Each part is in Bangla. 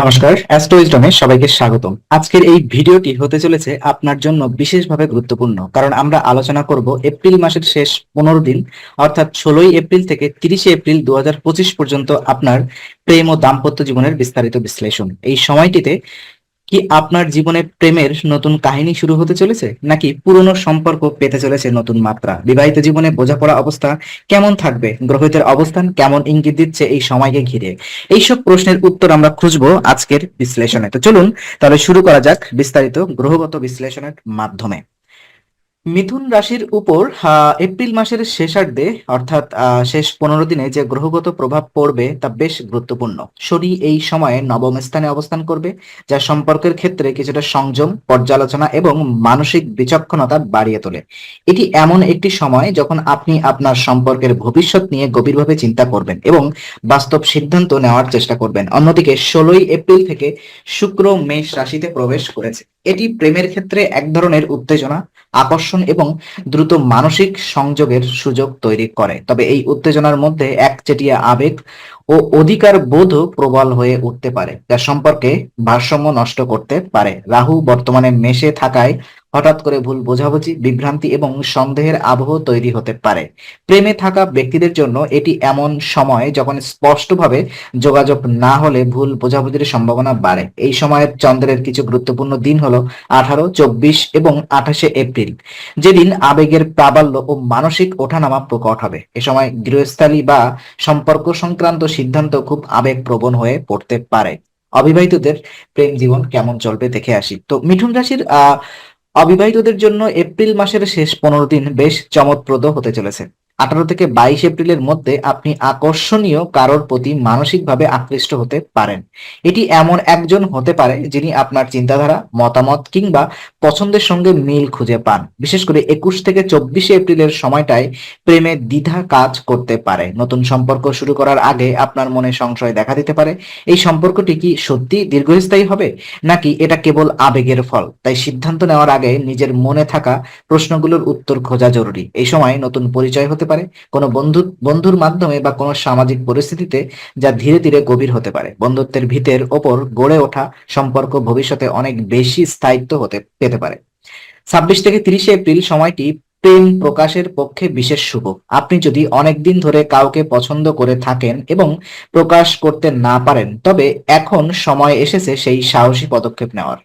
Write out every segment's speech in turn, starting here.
নমস্কার, অ্যাস্ট্রোইজডমে সবাইকে স্বাগতম। আজকের এই ভিডিওটি হতে চলেছে আপনার জন্য বিশেষভাবে গুরুত্বপূর্ণ, কারণ আমরা আলোচনা করব এপ্রিল মাসের শেষ পনেরো দিন, অর্থাৎ ষোলোই এপ্রিল থেকে তিরিশে এপ্রিল দু হাজার পঁচিশ পর্যন্ত আপনার প্রেম ও দাম্পত্য জীবনের বিস্তারিত বিশ্লেষণ। এই সময়টিতে কি আপনার জীবনে প্রেমের নতুন কাহিনী শুরু হতে চলেছে? নাকি পুরনো সম্পর্ক পেতে চলেছে নতুন মাত্রা? বিবাহিত জীবনে বোঝাপড়া অবস্থা কেমন থাকবে? গ্রহীদের অবস্থান কেমন ইঙ্গিত দিচ্ছে এই সময়কে ঘিরে? এইসব প্রশ্নের উত্তর আমরা খুঁজবো আজকের বিশ্লেষণে। তো চলুন, তাহলে শুরু করা যাক বিস্তারিত গ্রহগত বিশ্লেষণের মাধ্যমে। মিথুন রাশির উপর এপ্রিল মাসের শেষার্ধে, অর্থাৎ শেষ পনেরো দিনে যে গ্রহগত প্রভাব পড়বে তা বেশ গুরুত্বপূর্ণ। শনি এই সময়ে নবম স্থানে অবস্থান করবে, যা সম্পর্কের ক্ষেত্রে কিছুটা সংযম, পর্যালোচনা এবং মানসিক বিচক্ষণতা বাড়িয়ে তোলে। এটি এমন একটি সময় যখন আপনি আপনার সম্পর্কের ভবিষ্যৎ নিয়ে গভীরভাবে চিন্তা করবেন এবং বাস্তব সিদ্ধান্ত নেওয়ার চেষ্টা করবেন। অন্যদিকে ষোলোই এপ্রিল থেকে শুক্র মেষ রাশিতে প্রবেশ করেছে। এটি প্রেমের ক্ষেত্রে এক ধরনের উত্তেজনা আকর্ষণ এবং দ্রুত মানসিক সংযোগের সুযোগ তৈরি করে। তবে এই উত্তেজনার মধ্যে একচেটিয়া আবেগ ও অধিকার বোধ প্রবল হয়ে উঠতে পারে, যা সম্পর্কে ভারসাম্য নষ্ট করতে পারে। রাহু বর্তমানে মেশে থাকায় হঠাৎ করে ভুল বোঝাবুঝি, বিভ্রান্তি এবং সন্দেহের আবহ তৈরি হতে পারে। প্রেমে থাকা ব্যক্তিদের জন্য এটি এমন সময় যখন স্পষ্টভাবে যোগাযোগ না হলে ভুল বোঝাবুঝির সম্ভাবনা বাড়ে। এই সময়ের চন্দ্রের কিছু গুরুত্বপূর্ণ দিন হলো আঠারো, চব্বিশ এবং আঠাশে এপ্রিল, যেদিন আবেগের প্রাবল্য ও মানসিক ওঠানামা প্রকট হবে। এ সময় গৃহস্থালী বা সম্পর্ক সংক্রান্ত সিদ্ধান্ত খুব আবেগপ্রবণ হয়ে পড়তে পারে। অবিবাহিতদের প্রেম জীবন কেমন চলবে দেখে আসি। তো মিঠুন রাশির, আহ অবিবাহিতদের জন্য এপ্রিল মাসের শেষ পনেরো দিন বেশ চমৎপ্রদ হতে চলেছে। আঠারো থেকে বাইশ এপ্রিলের মধ্যে আপনি আকর্ষণীয় কারোর প্রতি মানসিকভাবে আকৃষ্ট হতে পারেন। এটি এমন একজন হতে পারে যিনি আপনার চিন্তাধারা, মতামত কিংবা পছন্দের সঙ্গে মিল খুঁজে পান। বিশেষ করে একুশ থেকে চব্বিশে এপ্রিলের সময়টায় প্রেমে দ্বিধা কাজ করতে পারে। নতুন সম্পর্ক শুরু করার আগে আপনার মনে সংশয় দেখা দিতে পারে। এই সম্পর্কটি কি সত্যি দীর্ঘস্থায়ী হবে, নাকি এটা কেবল আবেগের ফল? তাই সিদ্ধান্ত নেওয়ার আগে নিজের মনে থাকা প্রশ্নগুলোর উত্তর খোঁজা জরুরি। এই সময় নতুন পরিচয় হতে পারে, কোনো বন্ধু বন্ধুর মাধ্যমে বা কোনো সামাজিক পরিস্থিতিতে যা ধীরে ধীরে গভীর হতে পারে। বন্ধুত্বের ভিতের ওপর গড়ে ওঠা সম্পর্ক ভবিষ্যতে অনেক বেশি স্থায়িত্ব হতে পেতে পারে। ছাব্বিশ থেকে তিরিশে এপ্রিল সময়টি প্রেম প্রকাশের পক্ষে বিশেষ শুভ। আপনি যদি অনেকদিন ধরে কাউকে পছন্দ করে থাকেন এবং প্রকাশ করতে না পারেন, তবে এখন সময় এসেছে সেই সাহসী পদক্ষেপ নেওয়ার।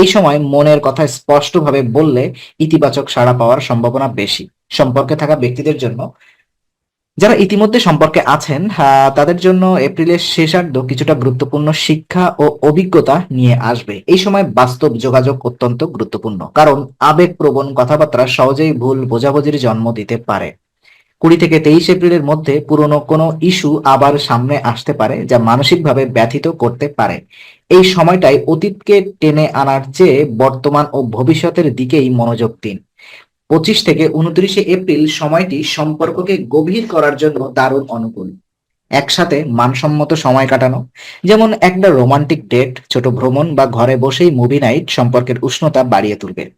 এই সময় মনের কথা স্পষ্টভাবে বললে ইতিবাচক সাড়া পাওয়ার সম্ভাবনা বেশি। সম্পর্কে থাকা ব্যক্তিদের জন্য। যারা ইতিমধ্যে সম্পর্কে আছেন তাদের জন্য এপ্রিলের শেষার্ধ কিছুটা গুরুত্বপূর্ণ শিক্ষা ও অভিজ্ঞতা নিয়ে আসবে। এই সময় বাস্তব যোগাযোগ অত্যন্ত গুরুত্বপূর্ণ, কারণ আবেগপ্রবণ কথাবার্তা সহজেই ভুল বোঝাবুঝির জন্ম দিতে পারে। কুড়ি থেকে তেইশ এপ্রিলের মধ্যে পুরনো কোনো ইস্যু আবার সামনে আসতে পারে, যা মানসিকভাবে ব্যথিত করতে পারে। এই সময়টাই অতীতকে টেনে আনার চেয়ে বর্তমান ও ভবিষ্যতের দিকেই মনোযোগ দিন। পঁচিশ থেকে উনত্রিশে এপ্রিল সময়টি সম্পর্ককে গভীর করার জন্য দারুণ অনুকূল। একসাথে মানসম্মত সময় কাটানো, যেমন একটা রোমান্টিক ডেট, ছোট ভ্রমণ বা ঘরে বসেই মুভি নাইট সম্পর্কের উষ্ণতা বাড়িয়ে তুলবে।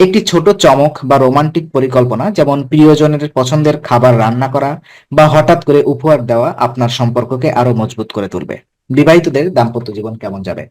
একটি ছোট চমক বা রোমান্টিক পরিকল্পনা, যেমন প্রিয়জনের পছন্দের খাবার রান্না করা বা হঠাৎ করে উপহার দেওয়া আপনার সম্পর্ককে আরও মজবুত করে তুলবে। বিবাহিতদের দাম্পত্য জীবন কেমন যাবে?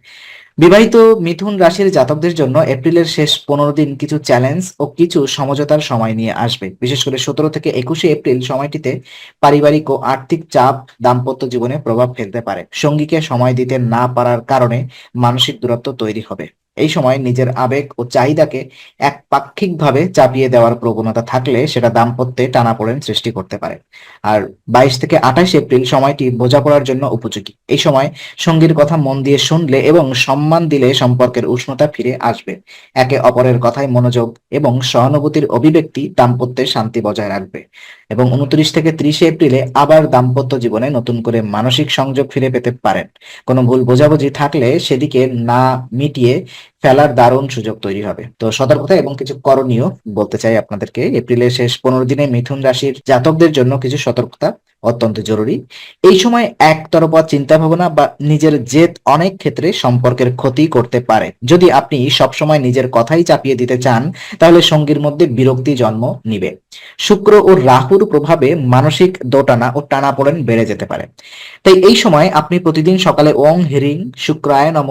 বিবাহিত মিথুন রাশির জাতকদের জন্য এপ্রিলের শেষ পনেরো দিন কিছু চ্যালেঞ্জ ও কিছু সমঝোতার সময় নিয়ে আসবে। বিশেষ করে সতেরো থেকে একুশে এপ্রিল সময়টিতে পারিবারিক ও আর্থিক চাপ দাম্পত্য জীবনে প্রভাব ফেলতে পারে। সঙ্গীকে সময় দিতে না পারার কারণে মানসিক দূরত্ব তৈরি হবে। এই সময় নিজের আবেগ ও চাহিদাকে একপাক্ষিকভাবে চাপিয়ে দেওয়ার প্রবণতা থাকলে সেটা দাম্পত্যে টানাপোড়েন সৃষ্টি করতে পারে। আর বাইশ থেকে আঠাশ এপ্রিল সময়টি বোঝাপড়ার জন্য উপযোগী। এই সময় সঙ্গীর কথা মন দিয়ে শুনলে এবং সম্মান দিলে সম্পর্কের উষ্ণতা ফিরে আসবে। একে অপরের কথায় মনোযোগ এবং সহানুভূতির অভিব্যক্তি দাম্পত্যে শান্তি বজায় রাখবে। এবং উনত্রিশ থেকে ত্রিশে এপ্রিলে আবার দাম্পত্য জীবনে নতুন করে মানসিক সংযোগ ফিরে পেতে পারেন। কোনো ভুল বোঝাবুঝি থাকলে সেদিকে না মিটিয়ে ফেলার দারুণ সুযোগ তৈরি হবে। তো সতর্কতা এবং কিছু করণীয় বলতে চাই আপনাদেরকে। এপ্রিলের শেষ পনেরো দিনে মিথুন রাশির জাতকদের জন্য কিছু সতর্কতা অত্যন্ত জরুরি। এই সময় একতরফা চিন্তা ভাবনা বা নিজের জেদ অনেক ক্ষেত্রে সম্পর্কের ক্ষতি করতে পারে। যদি আপনি সবসময় নিজের কথাই চাপিয়ে দিতে চান, তাহলে সঙ্গীর মধ্যে বিরক্তি জন্ম নিবে। শুক্র ও রাহুর প্রভাবে মানসিক দোটানা ও টানাপোড়েন বেড়ে যেতে পারে। তাই এই সময় আপনি প্রতিদিন সকালে ওং, হিরিং, শুক্রায় নম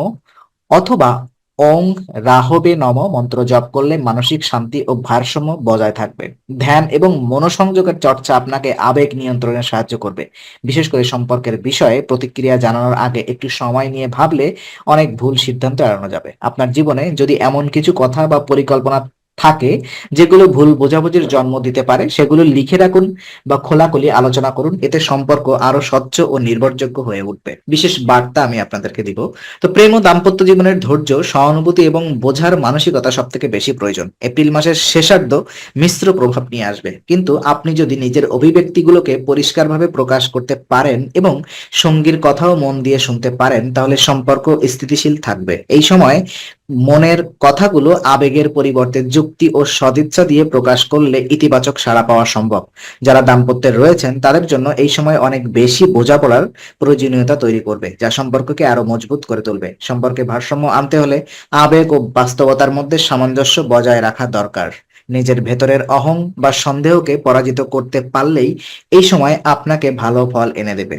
অথবা ওং রাহবে নম মন্ত্র জপ করলে মানসিক শান্তি ও ভারসাম্য বজায় থাকবে। ধ্যান এবং মনোসংযোগের চর্চা আপনাকে আবেগ নিয়ন্ত্রণে সাহায্য করবে। বিশেষ করে সম্পর্কের বিষয়ে প্রতিক্রিয়া জানানোর আগে একটু সময় নিয়ে ভাবলে অনেক ভুল সিদ্ধান্ত এড়ানো যাবে। আপনার জীবনে যদি এমন কিছু কথা বা পরিকল্পনা থাকে, যেগুলো ভুল বোঝাবুঝির জন্ম দিতে পারে, সেগুলো লিখে রাখুন বা খোলাখুলি আলোচনা করুন। এতে সম্পর্ক আরও স্বচ্ছ ও নির্ভরযোগ্য হয়ে উঠবে। বিশেষ বার্তা আমি আপনাদেরকে দিব। তো প্রেম ও দাম্পত্য জীবনের ধৈর্য, সহানুভূতি এবং বোঝার মানসিকতা সব থেকে বেশি প্রয়োজন। এপ্রিল মাসের শেষার্ধ মিশ্র প্রভাব নিয়ে আসবে। কিন্তু আপনি যদি নিজের অভিব্যক্তিগুলোকে পরিষ্কারভাবে প্রকাশ করতে পারেন এবং সঙ্গীর কথাও মন দিয়ে শুনতে পারেন, তাহলে সম্পর্ক স্থিতিশীল থাকবে। এই সময় মনের কথাগুলো আবেগের পরিবর্তে যুক্তি ও সদিচ্ছা দিয়ে প্রকাশ করলে ইতিবাচক সাড়া পাওয়া সম্ভব। যারা দাম্পত্যের রয়েছেন, তাদের জন্য এই সময় অনেক বেশি বোঝাপড়ার প্রয়োজনীয়তা তৈরি করবে, যা সম্পর্ককে আরও মজবুত করে তুলবে। সম্পর্কে ভারসাম্য আনতে হলে আবেগ ও বাস্তবতার মধ্যে সামঞ্জস্য বজায় রাখা দরকার। নিজের ভেতরের অহং বা সন্দেহকে পরাজিত করতে পারলেই এই সময় আপনাকে ভালো ফল এনে দেবে।